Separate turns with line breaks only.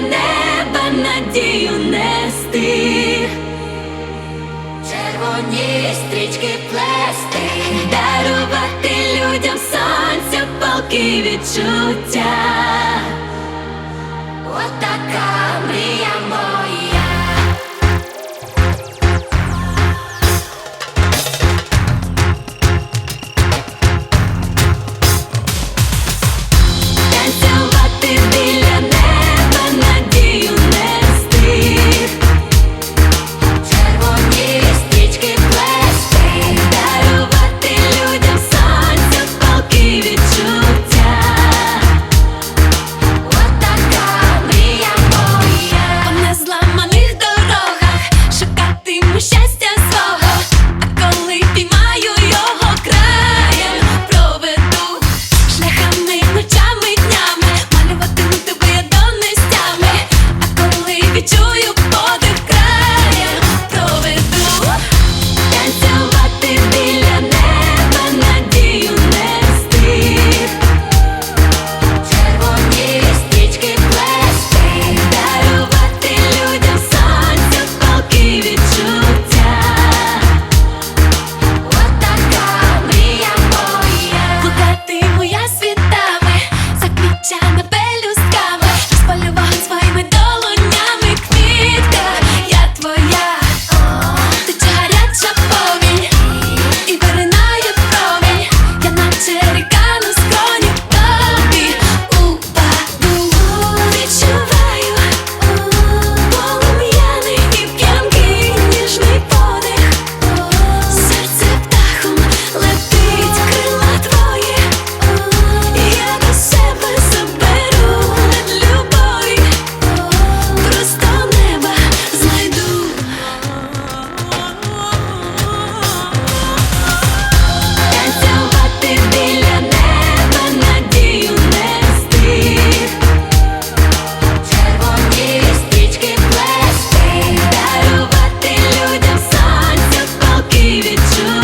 неба надію нести, червоні стрічки плести, дарувати людям сонця, палки відчуття. to